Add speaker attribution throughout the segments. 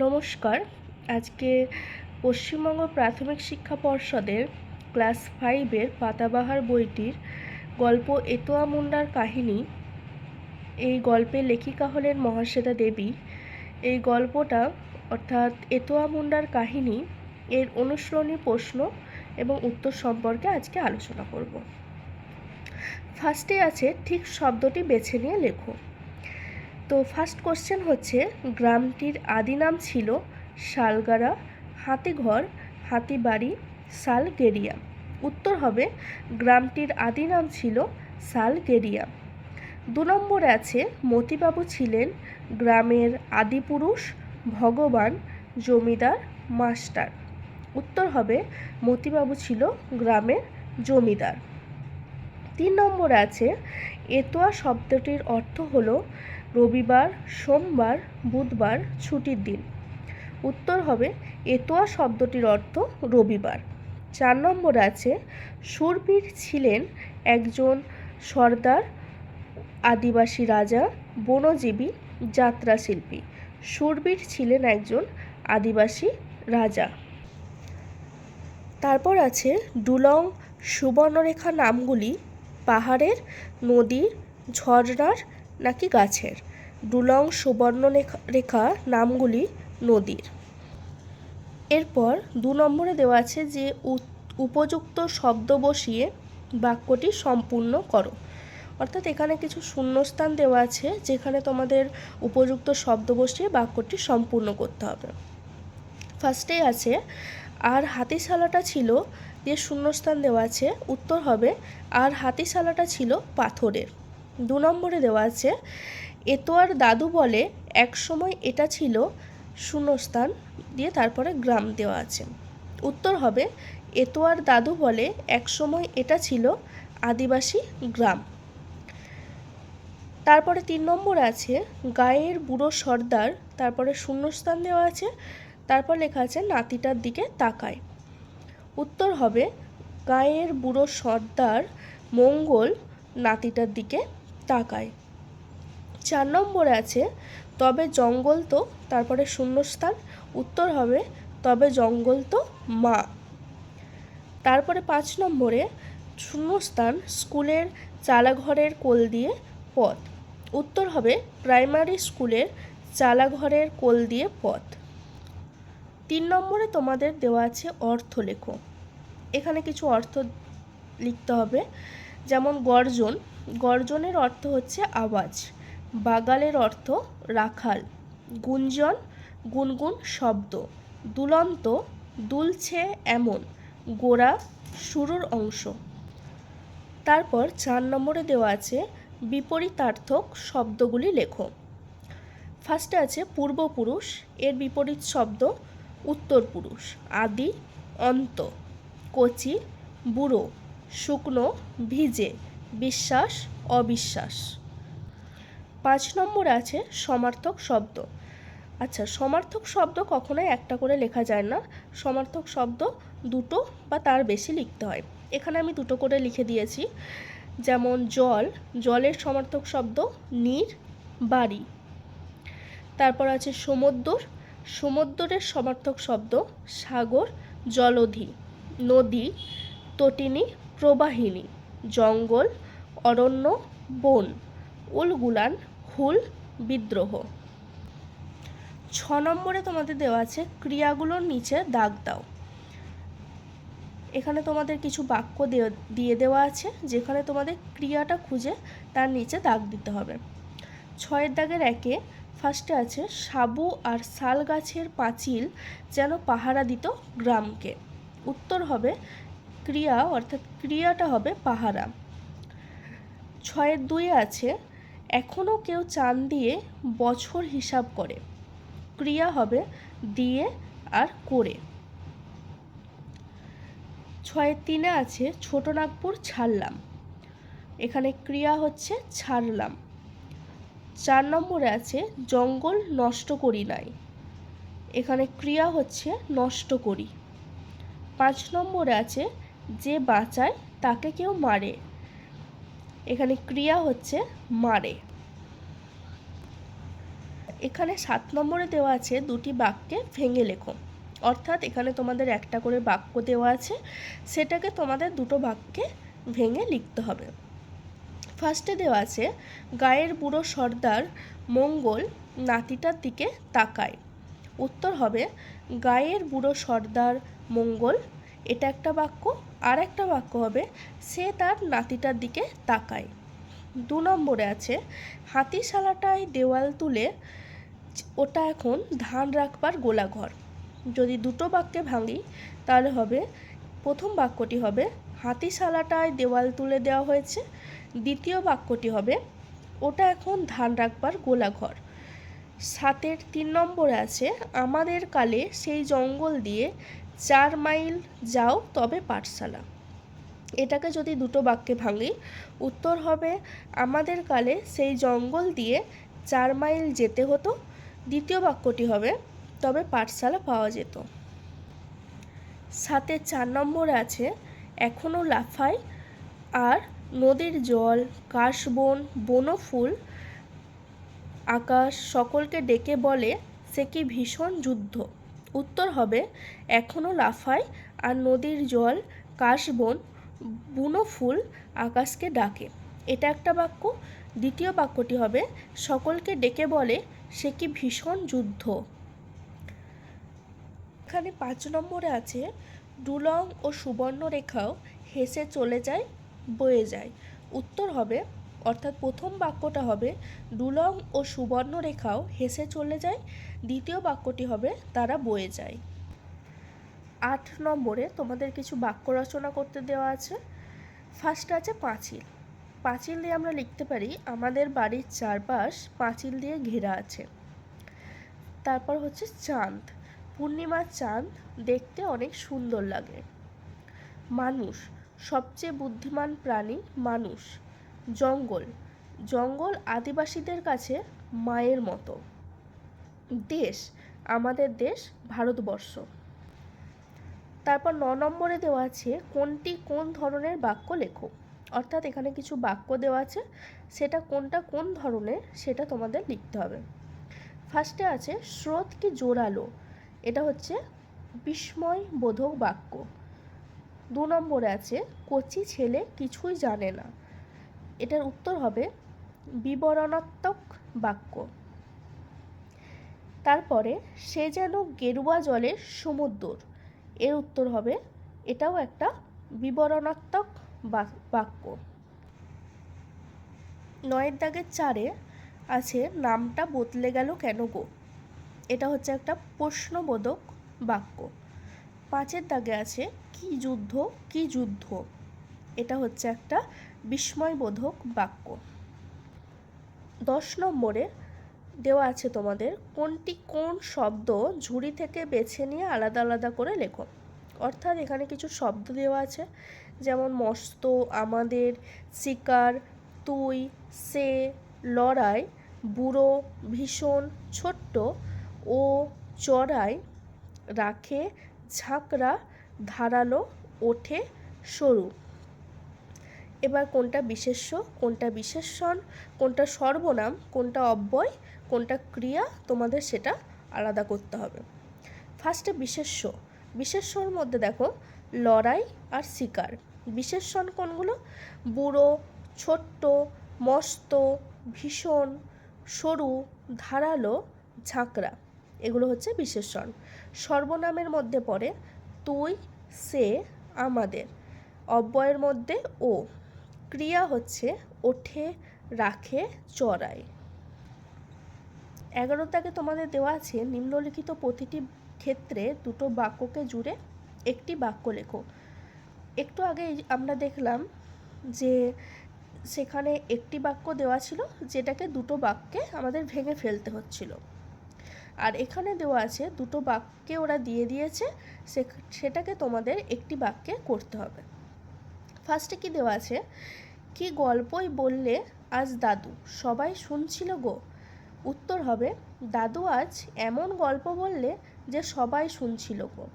Speaker 1: নমস্কার। আজকে পশ্চিমবঙ্গ প্রাথমিক শিক্ষা পর্ষদের ক্লাস ফাইভের পাতাবাহার বইটির গল্প এতোয়া মুন্ডার কাহিনী, এই গল্পের লেখিকা হলেন মহাশ্বেতা দেবী। এই গল্পটা অর্থাৎ এতোয়া মুন্ডার কাহিনী, এর অনুসরণী প্রশ্ন এবং উত্তর সম্পর্কে আজকে আলোচনা করব। ফার্স্টে আছে, ঠিক শব্দটি বেছে নিয়ে লেখো। তো ফার্স্ট কোশ্চেন হচ্ছে, গ্রামটির আদি নাম ছিল শালগাড়া হাতিঘর, হাতিবাড়ি, সালগেরিয়া। উত্তর হবে, গ্রামটির আদি নাম ছিল সালগেরিয়া। দু নম্বরে আছে, মতিবাবু ছিলেন গ্রামের আদিপুরুষ ভগবান, জমিদার, মাস্টার। উত্তর হবে, মতিবাবু ছিল গ্রামের জমিদার। তিন নম্বরে আছে, এতোয়া শব্দটির অর্থ হলো রবিবার, সোমবার, বুধবার ছুটির দিন। উত্তর হবে এতোয়া শব্দটির অর্থ রবিবার। চার নম্বরে আছে, সুরবীর ছিলেন একজন সর্দার আদিবাসী রাজা, বনজীবী যাত্রাশিল্পী সুরবীর ছিলেন একজন আদিবাসী রাজা। তারপর আছে ডুলং সুবর্ণরেখা নামগুলি পাহাড়ের নদীর ঝর্ণার নাকি গাছের? ডুলং সুবর্ণ রেখা নামগুলি নদীর। এরপর দু নম্বরে দেওয়া আছে যে উপযুক্ত শব্দ বসিয়ে বাক্যটি সম্পূর্ণ করো। অর্থাৎ এখানে কিছু শূন্যস্থান দেওয়া আছে, যেখানে তোমাদের উপযুক্ত শব্দ বসিয়ে বাক্যটি সম্পূর্ণ করতে হবে। ফার্স্টে আছে, আর হাতিশালাটা ছিল যে শূন্যস্থান দেওয়া আছে। উত্তর হবে, আর হাতিশালাটা ছিল পাথরের। দু নম্বরে দেওয়া আছে, এতোয়ার দাদু বলে, এক সময় এটা ছিল শূন্যস্থান দিয়ে তারপরে গ্রাম দেওয়া আছে। উত্তর হবে, এতোয়ার দাদু বলে, এক সময় এটা ছিল আদিবাসী গ্রাম। তারপরে তিন নম্বর আছে, গায়ের বুড়ো সর্দার, তারপরে শূন্যস্থান দেওয়া আছে, তারপর লেখা আছে, নাতিটার দিকে তাকায়। উত্তর হবে, গায়ের বুড়ো সর্দার, মঙ্গল, নাতিটার দিকে তাকায়। চার নম্বরে আছে, তবে জঙ্গল তো তারপরে শূন্যস্থান, উত্তর হবে, তবে জঙ্গল তো মা। তারপরে পাঁচ নম্বরে, শূন্যস্থান, স্কুলের চালাঘরের কোল দিয়ে পথ। উত্তর হবে, প্রাইমারি স্কুলের চালাঘরের কোল দিয়ে পথ। তিন নম্বরে তোমাদের দেওয়া আছে অর্থ লেখো এখানে কিছু অর্থ লিখতে হবে। যেমন গর্জন, গর্জনের অর্থ হচ্ছে আওয়াজ। বাগালের অর্থ রাখাল। গুঞ্জন, গুনগুন শব্দ। দুলন্ত, দুলছে এমন। গোড়া শুরুর অংশ। তারপর চার নম্বরে দেওয়া আছে বিপরীতার্থক শব্দগুলি লেখো। ফার্স্টে আছে পূর্বপুরুষ, এর বিপরীত শব্দ উত্তর পুরুষ আদি, অন্ত। কচি, বুড়ো। শুকনো, ভিজে, বিশ্বাস, অবিশ্বাস। পাঁচ নম্বর আছে সমার্থক শব্দ। আচ্ছা সমার্থক শব্দ কখনোই একটা করে লেখা যায় না। সমার্থক শব্দ দুটো বা তার বেশি লিখতে হয়। এখানে আমি দুটো করে লিখে দিয়েছি। যেমন জল, জলের সমার্থক শব্দ নীর, বাড়ি। তারপর আছে সমুদ্র। সমুদ্রের সমার্থক শব্দ সাগর, জলধি, নদী, তটিনী প্রবাহিনী, জঙ্গল, অরণ্য, বন, উলগুলান, হুল, বিদ্রোহ। ছ নম্বরে তোমাদের দেওয়া আছে, ক্রিয়াগুলোর নিচে দাগ দাও। এখানে তোমাদের কিছু বাক্য দিয়ে দেওয়া আছে, যেখানে তোমাদের ক্রিয়াটা খুঁজে তার নিচে দাগ দিতে হবে। ছয়ের দাগের একে, ফার্স্টে আছে, সাবু আর শাল গাছের পাঁচিল যেন পাহারা দিত গ্রামকে। উত্তর হবে ক্রিয়া, অর্থাৎ ক্রিয়াটা হবে পাহারা। ছয়ের দুই আছে এখনও কেউ চান দিয়ে বছর হিসাব করে। ক্রিয়া হবে দিয়ে আর করে। ছয়ের তিনে আছে ছোট নাগপুর ছাড়লাম। এখানে ক্রিয়া হচ্ছে ছাড়লাম। চার নম্বরে আছে, জঙ্গল নষ্ট করি নাই। এখানে ক্রিয়া হচ্ছে নষ্ট করি। পাঁচ নম্বরে আছে যে বাঁচায় তাকে কেউ মারে। এখানে ক্রিয়া হচ্ছে মারে। এখানে সাত নম্বরে দেওয়া আছে দুটি বাক্যে ভেঙে লেখো। অর্থাৎ এখানে তোমাদের একটা করে বাক্য দেওয়া আছে, সেটাকে তোমাদের দুটো বাক্যে ভেঙে লিখতে হবে। ফার্স্টে দেওয়া আছে, গায়ের বুড়ো সর্দার মঙ্গল নাতিটার দিকে তাকায়। উত্তর হবে, গায়ের বুড়ো সর্দার মঙ্গল, এটা একটা বাক্য আর একটা বাক্য হবে, সে তার নাতিটার দিকে তাকায়। দু নম্বরে আছে, হাতিশালাটায় দেওয়াল তুলে ওটা এখন ধান রাখবার গোলাঘর। যদি দুটো বাক্যে ভাঙি, তাহলে হবে, প্রথম বাক্যটি হবে, হাতিশালাটায় দেওয়াল তুলে দেওয়া হয়েছে। দ্বিতীয় বাক্যটি হবে, ওটা এখন ধান রাখবার গোলাঘর। সাতের তিন নম্বরে আছে, আমাদের কালে সেই জঙ্গল দিয়ে চার মাইল যাও তবে পাঠশালা। এটাকে যদি দুটো বাক্যে ভাঙি, উত্তর হবে, আমাদের কালে সেই জঙ্গল দিয়ে চার মাইল যেতে হতো। দ্বিতীয় বাক্যটি হবে, তবে পাঠশালা পাওয়া যেত। সাথে চার নম্বরে আছে এখনও লাফায় আর নদীর জল, কাশবন, বনফুল, আকাশ সকলকে ডেকে বলে, সে কি ভীষণ যুদ্ধ? উত্তর হবে এখনও লাফায় আর নদীর জল কাশবন বুনো ফুল আকাশকে ডাকে। এটা একটা বাক্য। দ্বিতীয় বাক্যটি হবে, সকলকে ডেকে বলে, সে কি ভীষণ যুদ্ধ? এখানে পাঁচ নম্বরে আছে ডুলং ও সুবর্ণরেখাও হেসে চলে যায়, বয়ে যায়। উত্তর হবে অর্থাৎ প্রথম বাক্যটা হবে ডুলং ও সুবর্ণরেখাও হেসে চলে যায়, দ্বিতীয় বাক্যটি হবে, তারা বয়ে যায়। আট নম্বরে তোমাদের কিছু বাক্য রচনা করতে দেওয়া আছে। ফার্স্ট আছে পাঁচিল। পাঁচিল দিয়ে আমরা লিখতে পারি, আমাদের বাড়ির চারপাশ পাঁচিল দিয়ে ঘেরা আছে। তারপর হচ্ছে চাঁদ। পূর্ণিমার চাঁদ দেখতে অনেক সুন্দর লাগে। মানুষ, সবচেয়ে বুদ্ধিমান প্রাণী মানুষ। জঙ্গল। জঙ্গল আদিবাসীদের কাছে মায়ের মতো। দেশ, আমাদের দেশ, ভারতবর্ষ। তারপর ন নম্বরে দেওয়া আছে কোনটি কোন ধরনের বাক্য লেখো। অর্থাৎ এখানে কিছু বাক্য দেওয়া আছে, সেটা কোনটা কোন ধরনের সেটা তোমাদের লিখতে হবে। ফার্স্টে আছে, স্রোত কি জোরালো? এটা হচ্ছে বিস্ময় বোধক বাক্য। দু নম্বরে আছে, কচি ছেলে কিছুই জানে না। এটার উত্তর হবে বিবরণাত্মক বাক্য। তারপরে, সে যেন গেরুয়া জলের সমুদ্র এর উত্তর হবে, এটাও একটা বিবরণাত্মক বাক্য। নয়ের দাগের চারে আছে, নামটা বদলে গেল কেন গো? এটা হচ্ছে একটা প্রশ্নবোধক বাক্য। পাঁচের দাগে আছে, কি যুদ্ধ কি যুদ্ধ? এটা হচ্ছে একটা বিস্ময়বোধক বাক্য। দশ নম্বরে দেওয়া আছে তোমাদের, কোনটি কোন শব্দ ঝুড়ি থেকে বেছে নিয়ে আলাদা আলাদা করে লেখো। অর্থাৎ এখানে কিছু শব্দ দেওয়া আছে, যেমন মস্ত, আমাদের, শিকার, তুই, সে, লড়াই, বুড়ো, ভীষণ, ছোট্ট, ও, চড়াই, রাখে, ঝাঁকড়া, ধারালো, ওঠে, সরু। এবার কোনটা বিশেষ্য, কোনটা বিশেষণ কোনটা সর্বনাম, কোনটা অব্যয়, কোনটা ক্রিয়া, তোমাদের সেটা আলাদা করতে হবে। ফার্স্টে বিশেষ্য। বিশেষ্যর মধ্যে দেখো, লড়াই আর শিকার। বিশেষণ কোনগুলো? বুড়ো, ছোট্ট, মস্ত, ভীষণ, সরু, ধারালো, ঝাঁকড়া। এগুলো হচ্ছে বিশেষণ সর্বনামের মধ্যে পড়ে তুই, সে, আমাদের। অব্যয়ের মধ্যে ও। ক্রিয়া হচ্ছে ওঠে, রাখে চড়ায় এগারো তাকে তোমাদের দেওয়া আছে, নিম্নলিখিত প্রতিটি ক্ষেত্রে দুটো বাক্যকে জুড়ে একটি বাক্য লেখো। একটু আগে আমরা দেখলাম যে সেখানে একটি বাক্য দেওয়া ছিল, যেটাকে দুটো বাক্যে আমাদের ভেঙে ফেলতে হচ্ছিল। আর এখানে দেওয়া আছে, দুটো বাক্যে ওরা দিয়ে দিয়েছে সেটাকে তোমাদের একটি বাক্যে করতে হবে। ফার্স্টে কি দেওয়া আছে? কি গল্পই বললে আজ দাদু? সবাই শুনছিল গো। উত্তর হবে, দাদু আজ এমন গল্প বললে যে সবাই শুনছিল গো।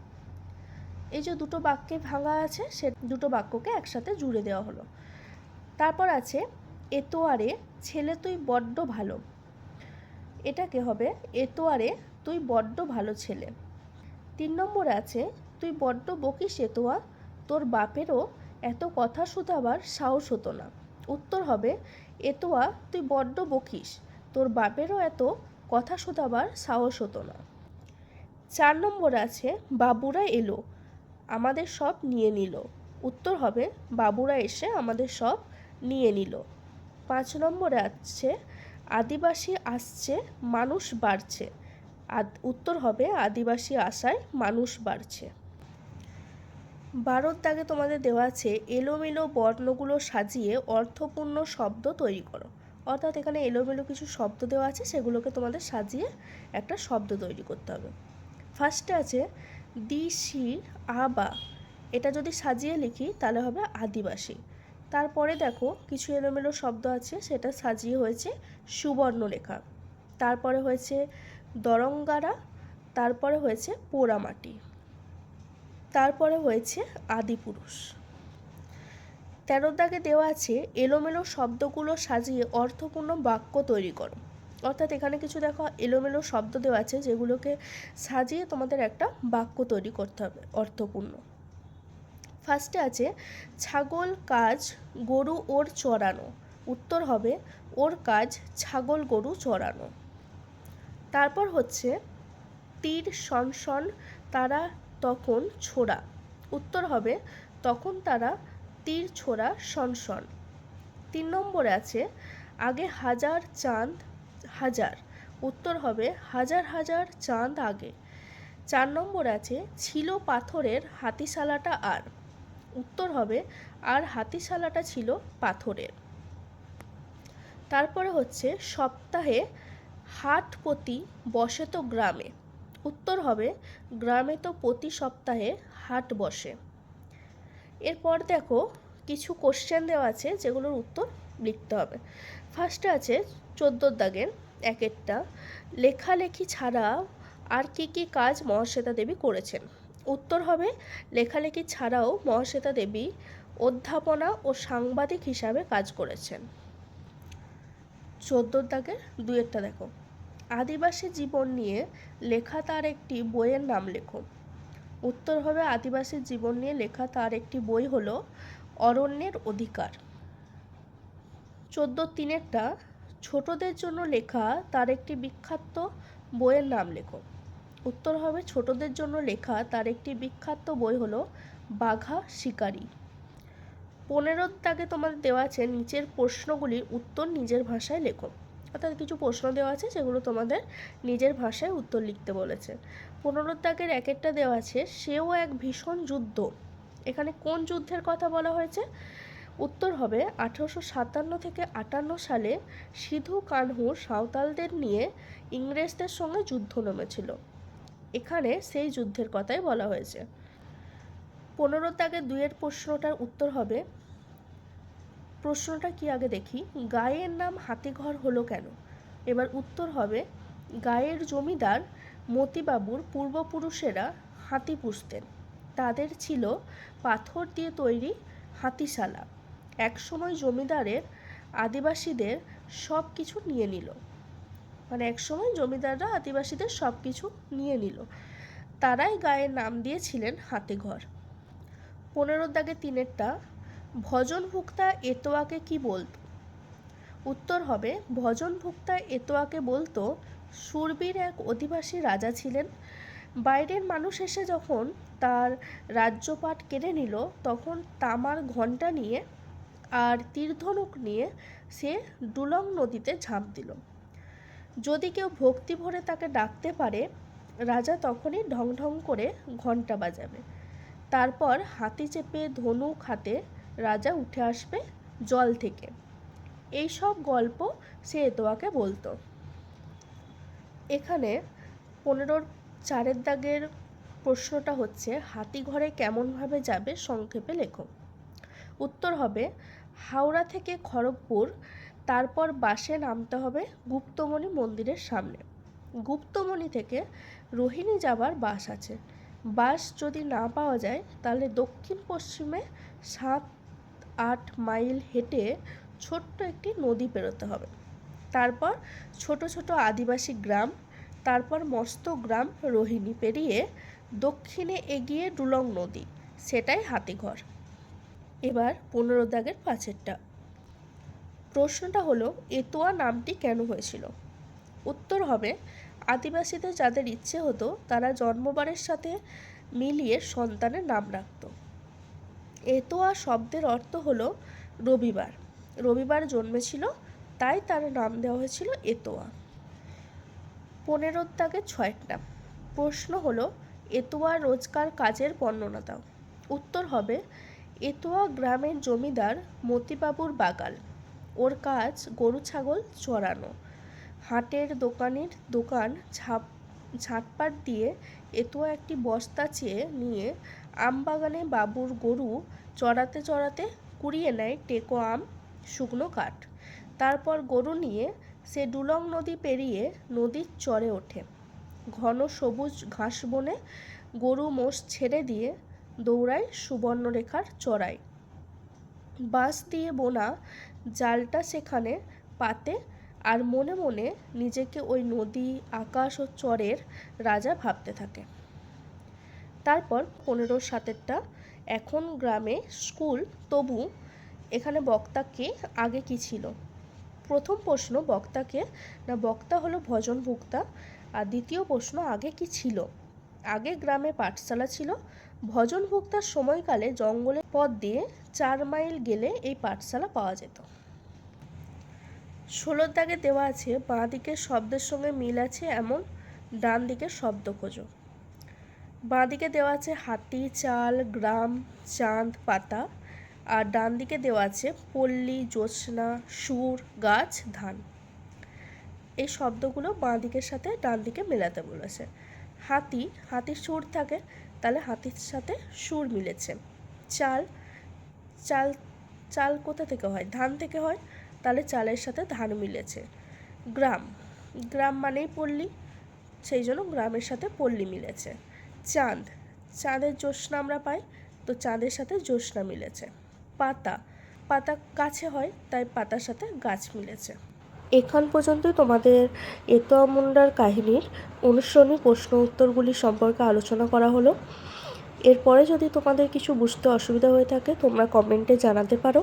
Speaker 1: এই যে দুটো বাক্যে ভাঙা আছে, সে দুটো বাক্যকে একসাথে জুড়ে দেওয়া হলো। তারপর আছে এতোয়ারে ছেলে তুই বড্ড ভালো। এটাকে হবে এতোয়ারে তুই বড্ড ভালো ছেলে। তিন নম্বরে আছে, তুই বড্ড বকিস এতোয়া তোর বাপেরও এত কথা শুধাবার সাহস হতো না। উত্তর হবে, এতোয়া, তুই বড্ড বকিস। তোর বাপেরও এত কথা শুধাবার সাহস হতো না। চার নম্বর আছে, বাবুরা এলো, আমাদের সব নিয়ে নিল। উত্তর হবে, বাবুরা এসে আমাদের সব নিয়ে নিল। পাঁচ নম্বরে আছে, আদিবাসী আসছে, মানুষ বাড়ছে। উত্তর হবে, আদিবাসী আসায় মানুষ বাড়ছে। বারোর দাগে তোমাদের দেওয়া আছে, এলোমেলো বর্ণগুলো সাজিয়ে অর্থপূর্ণ শব্দ তৈরি করো। অর্থাৎ এখানে এলোমেলো কিছু শব্দ দেওয়া আছে, সেগুলোকে তোমাদের সাজিয়ে একটা শব্দ তৈরি করতে হবে। ফার্স্টে আছে দি সি আবা এটা যদি সাজিয়ে লিখি, তাহলে হবে আদিবাসী। তারপরে দেখো কিছু এলোমেলো শব্দ আছে, সেটা সাজিয়ে হয়েছে সুবর্ণরেখা তারপরে হয়েছে দরঙ্গারা, তারপরে হয়েছে পোড়ামাটি। তারপরে হয়েছে আদিপুরুষ তেরোর দাগে দেওয়া আছে, এলোমেলো শব্দগুলো সাজিয়ে অর্থপূর্ণ বাক্য তৈরি করো। অর্থাৎ এখানে কিছু দেখো, এলোমেলো শব্দ দেওয়া আছে যেগুলোকে সাজিয়ে তোমাদের একটা বাক্য তৈরি করতে হবে, অর্থপূর্ণ। ফার্স্টে আছে, ছাগল কাজ গরু ওর চড়ানো। উত্তর হবে, ওর কাজ ছাগল গরু চড়ানো। তারপর হচ্ছে, তীর সনসন তারা তখন ছোড়া। উত্তর হবে, তখন তারা তীর ছোড়া সনসন। তিন নম্বরে আছে, আগে হাজার চাঁদ, হাজার। উত্তর হবে, হাজার হাজার চাঁদ আগে। চার নম্বর আছে, ছিল পাথরের হাতিশালাটা আর। উত্তর হবে, আর হাতিশালাটা ছিল পাথরের। তারপরে হচ্ছে, সপ্তাহে হাট প্রতি বসে তো গ্রামে। উত্তর হবে, গ্রামে তো প্রতি সপ্তাহে হাট বসে। এরপর দেখো, কিছু কোশ্চেন দেওয়া আছে যেগুলোর উত্তর লিখতে হবে। ফার্স্টে আছে চোদ্দোর দাগের এক একটা, লেখালেখি ছাড়া আর কি কি কাজ মহাশ্বেতা দেবী করেছেন? উত্তর হবে, লেখালেখি ছাড়াও মহাশ্বেতা দেবী অধ্যাপনা ও সাংবাদিক হিসাবে কাজ করেছেন। চোদ্দোর দাগের দুয়েরটা দেখো। আদিবাসী জীবন নিয়ে লেখা তার একটি বইয়ের নাম লেখো উত্তর হবে, আদিবাসী জীবন নিয়ে লেখা তার একটি বই হলো, অরণ্যের অধিকার। চোদ্দ তিনেরটা ছোটদের জন্য লেখা তার একটি বিখ্যাত বইয়ের নাম লেখো উত্তর হবে, ছোটদের জন্য লেখা তার একটি বিখ্যাত বই হলো, বাঘা শিকারী। পনেরোর দাগে তোমাদের দেওয়া আছে, নিচের প্রশ্নগুলির উত্তর নিজের ভাষায় লেখো অর্থাৎ কিছু প্রশ্ন দেওয়া আছে যেগুলো তোমাদের নিজের ভাষায় উত্তর লিখতে বলেছে। দাগের এক একটা দেওয়া আছে, সেও এক ভীষণ যুদ্ধ। এখানে কোন যুদ্ধের কথা বলা হয়েছে? উত্তর হবে, আঠারোশো সাতান্ন থেকে আটান্ন সালে সিধু কানহু সাঁওতালদের নিয়ে ইংরেজদের সঙ্গে যুদ্ধ নেমেছিল। এখানে সেই যুদ্ধের কথাই বলা হয়েছে। পনেরো দাগে দুইয়ের প্রশ্নটার উত্তর হবে প্রশ্নটা কি আগে দেখি? গায়ের নাম হাতিঘর হলো কেন? এবার উত্তর হবে, গায়ের জমিদার মতিবাবুর পূর্বপুরুষেরা হাতি পুষতেন। তাদের ছিল পাথর দিয়ে তৈরি হাতিশালা। একসময় জমিদারের আদিবাসীদের সব কিছু নিয়ে নিল। মানে একসময় জমিদাররা আদিবাসীদের সব কিছু নিয়ে নিল। তারাই গায়ের নাম দিয়েছিলেন হাতিঘর। পনেরো দাগে তিনেরটা ভজন ভুক্তা এতোয়াকে কি বলতো? উত্তর হবে ভজন ভুক্তা এতোয়াকে বলতো, সুরবীর এক অধিবাসী রাজা ছিলেন। বাইরের মানুষ এসে যখন তার রাজ্যপাট কেড়ে নিল, তখন তামার ঘণ্টা নিয়ে আর তীরধনুক নিয়ে সে ডুলং নদীতে ঝাঁপ দিল। যদি কেউ ভক্তি ভরে তাকে ডাকতে পারে, রাজা তখনই ঢং ঢং করে ঘণ্টা বাজাবে। তারপর হাতি চেপে ধনুক হাতে রাজা উঠে আসবে জল থেকে। এই সব গল্প সে এতোয়াকে বলতো। এখানে পনেরোর চারের দাগের প্রশ্নটা হচ্ছে হাতি ঘরে কেমনভাবে যাবে সংক্ষেপে লেখো। উত্তর হবে, হাওড়া থেকে খড়গপুর, তারপর বাসে নামতে হবে গুপ্তমণি মন্দিরের সামনে। গুপ্তমণি থেকে রোহিণী যাবার বাস আছে। বাস যদি না পাওয়া যায়, তাহলে দক্ষিণ পশ্চিমে সাত আট মাইল হেঁটে ছোট্ট একটি নদী পেরোতে হবে। তারপর ছোট ছোট আদিবাসী গ্রাম, তারপর মস্ত গ্রাম রোহিণী পেরিয়ে দক্ষিণে এগিয়ে ডুলং নদী, সেটাই হাতিঘর। এবার পনেরো দাগের পাঁচেরটা প্রশ্নটা হলো, এতোয়া নামটি কেন হয়েছিল? উত্তর হবে, আদিবাসীদের যাদের ইচ্ছে হতো, তারা জন্মবারের সাথে মিলিয়ে সন্তানের নাম রাখত। এতোয়া শব্দের অর্থ হলো রবিবার। রবিবার জন্মেছিল, তাই তার নাম দেওয়া হয়েছিল এতোয়া। পনেরোর দাগে ছয়টা। প্রশ্ন হলো, এতোয়া রোজকার কাজের বর্ণনা দাও উত্তর হবে, এতোয়া গ্রামের জমিদার মতিবাবুর বাগাল। ওর কাজ গরু, ছাগল চড়ানো। হাটের দোকানের দোকান ঝাপ, ঝাটপাট দিয়ে এতোয়া একটি বস্তা চেয়ে নিয়ে আমবাগানে বাবুর গরু চড়াতে চড়াতে কুড়িয়ে নেয় টেকো আম, শুকনো কাঠ। তারপর গরু নিয়ে সে ডুলং নদী পেরিয়ে নদীর চরে ওঠে। ঘন সবুজ ঘাস বনে গরু মোষ ছেড়ে দিয়ে দৌড়ায় সুবর্ণরেখার চড়াই। বাঁশ দিয়ে বোনা জালটা সেখানে পাতে আর মনে মনে নিজেকে ওই নদী, আকাশ ও চরের রাজা ভাবতে থাকে। তারপর পনেরো সাতেরটা। এখন গ্রামে স্কুল, তবু এখানে বক্তাকে আগে কি ছিল? প্রথম প্রশ্ন বক্তাকে, না, বক্তা হলো ভজন ভুক্তা আর দ্বিতীয় প্রশ্ন, আগে কি ছিল? আগে গ্রামে পাঠশালা ছিল। ভজন ভুক্তার সময়কালে জঙ্গলের পথ দিয়ে চার মাইল গেলে এই পাঠশালা পাওয়া যেত। ষোলোর দাগে দেওয়া আছে, বাঁ দিকের শব্দের সঙ্গে মিল আছে এমন, ডান দিকের শব্দ খোঁজো। বাঁ দিকে দেওয়া আছে হাতি, চাল, গ্রাম, চাঁদ, পাতা। আর ডান দিকে দেওয়া আছে পল্লী, জ্যোৎস্না, সুর, গাছ, ধান। এই শব্দগুলো বাঁ দিকের সাথে ডান দিকে মেলাতে বলেছে। হাতি, হাতির সুর থাকে, তাহলে হাতির সাথে সুর মিলেছে। চাল চাল চাল কোথা থেকে হয়? ধান থেকে হয়, তাহলে চালের সাথে ধান মিলেছে। গ্রাম গ্রাম মানেই পল্লী, সেই জন্য গ্রামের সাথে পল্লী মিলেছে। চাঁদ। চাঁদের জ্যোৎস্না আমরা পাই, তো চাঁদের সাথে জ্যোৎস্না মিলেছে। পাতা। পাতা গাছে হয়, তাই পাতার সাথে গাছ মিলেছে। এখান পর্যন্ত তোমাদের এতোয়া মুন্ডার কাহিনীর অনুসরণী প্রশ্ন উত্তরগুলি সম্পর্কে আলোচনা করা হলো। এরপরে যদি তোমাদের কিছু বুঝতে অসুবিধা হয়ে থাকে, তোমরা কমেন্টে জানাতে পারো।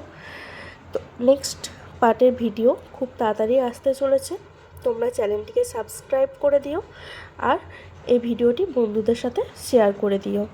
Speaker 1: তো নেক্সট পার্টের ভিডিও খুব তাড়াতাড়ি আসতে চলেছে। তোমরা চ্যানেলটিকে সাবস্ক্রাইব করে দিও। আর এই ভিডিওটি বন্ধুদের সাথে শেয়ার করে দিও।